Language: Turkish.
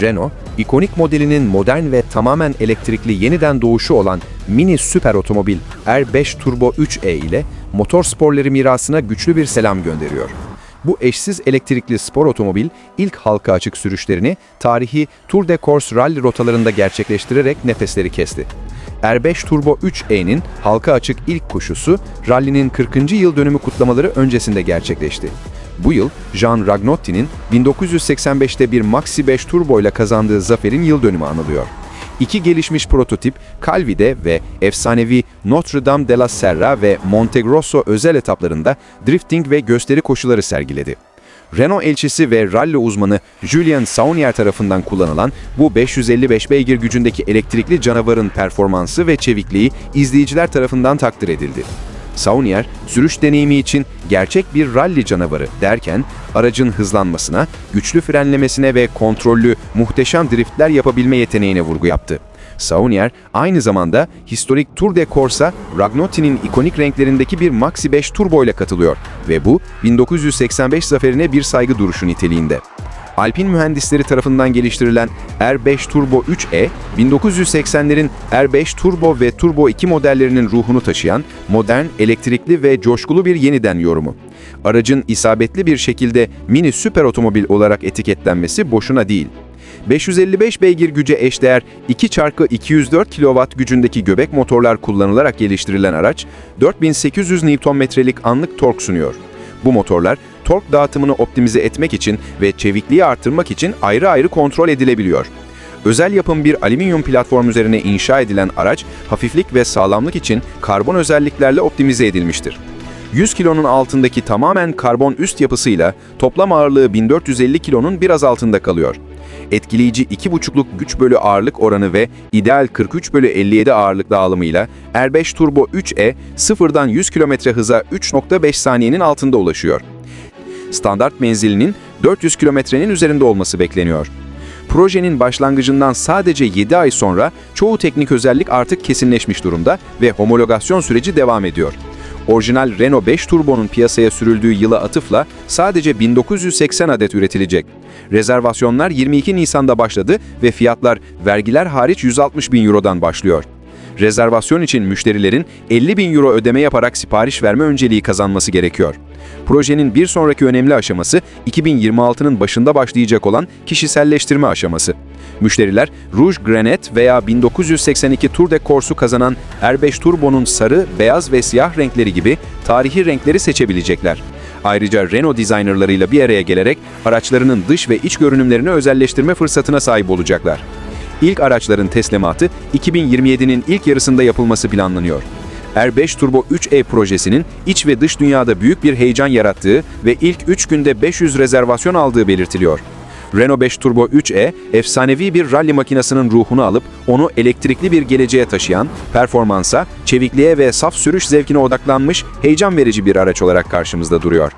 Renault, ikonik modelinin modern ve tamamen elektrikli yeniden doğuşu olan mini süper otomobil R5 Turbo 3e ile motor sporları mirasına güçlü bir selam gönderiyor. Bu eşsiz elektrikli spor otomobil ilk halka açık sürüşlerini tarihi Tour de Corse rally rotalarında gerçekleştirerek nefesleri kesti. R5 Turbo 3e'nin halka açık ilk koşusu rallinin 40. yıl dönümü kutlamaları öncesinde gerçekleşti. Bu yıl Jean Ragnotti'nin 1985'te bir Maxi 5 Turbo ile kazandığı zaferin yıl dönümü anılıyor. İki gelişmiş prototip Calvi'de ve efsanevi Notre Dame de la Serra ve Montegrosso özel etaplarında drifting ve gösteri koşuları sergiledi. Renault elçisi ve rally uzmanı Julien Saunier tarafından kullanılan bu 555 beygir gücündeki elektrikli canavarın performansı ve çevikliği izleyiciler tarafından takdir edildi. Saunier, sürüş deneyimi için gerçek bir rally canavarı derken aracın hızlanmasına, güçlü frenlemesine ve kontrollü muhteşem driftler yapabilme yeteneğine vurgu yaptı. Saunier aynı zamanda historik Tour de Corse'a Ragnotti'nin ikonik renklerindeki bir Maxi 5 Turbo ile katılıyor ve bu 1985 zaferine bir saygı duruşu niteliğinde. Alpin mühendisleri tarafından geliştirilen R5 Turbo 3e, 1980'lerin R5 Turbo ve Turbo 2 modellerinin ruhunu taşıyan modern, elektrikli ve coşkulu bir yeniden yorumu. Aracın isabetli bir şekilde mini süper otomobil olarak etiketlenmesi boşuna değil. 555 beygir güce eşdeğer 2x204 kW gücündeki göbek motorlar kullanılarak geliştirilen araç, 4800 Nm'lik anlık tork sunuyor. Bu motorlar tork dağıtımını optimize etmek için ve çevikliği artırmak için ayrı ayrı kontrol edilebiliyor. Özel yapım bir alüminyum platform üzerine inşa edilen araç, hafiflik ve sağlamlık için karbon özelliklerle optimize edilmiştir. 100 kilonun altındaki tamamen karbon üst yapısıyla toplam ağırlığı 1450 kilonun biraz altında kalıyor. Etkileyici 2,5'luk güç bölü ağırlık oranı ve ideal 43 bölü 57 ağırlık dağılımıyla R5 Turbo 3e sıfırdan 100 km hıza 3.5 saniyenin altında ulaşıyor. Standart menzilinin 400 kilometrenin üzerinde olması bekleniyor. Projenin başlangıcından sadece 7 ay sonra çoğu teknik özellik artık kesinleşmiş durumda ve homologasyon süreci devam ediyor. Orijinal Renault 5 Turbo'nun piyasaya sürüldüğü yıla atıfla sadece 1980 adet üretilecek. Rezervasyonlar 22 Nisan'da başladı ve fiyatlar vergiler hariç 160 bin Euro'dan başlıyor. Rezervasyon için müşterilerin 50 bin euro ödeme yaparak sipariş verme önceliği kazanması gerekiyor. Projenin bir sonraki önemli aşaması 2026'nın başında başlayacak olan kişiselleştirme aşaması. Müşteriler Rouge Granite veya 1982 Tour de Corse'u kazanan R5 Turbo'nun sarı, beyaz ve siyah renkleri gibi tarihi renkleri seçebilecekler. Ayrıca Renault designerlarıyla bir araya gelerek araçlarının dış ve iç görünümlerini özelleştirme fırsatına sahip olacaklar. İlk araçların teslimatı 2027'nin ilk yarısında yapılması planlanıyor. R5 Turbo 3e projesinin iç ve dış dünyada büyük bir heyecan yarattığı ve ilk 3 günde 500 rezervasyon aldığı belirtiliyor. Renault 5 Turbo 3e, efsanevi bir rally makinasının ruhunu alıp onu elektrikli bir geleceğe taşıyan, performansa, çevikliğe ve saf sürüş zevkine odaklanmış, heyecan verici bir araç olarak karşımızda duruyor.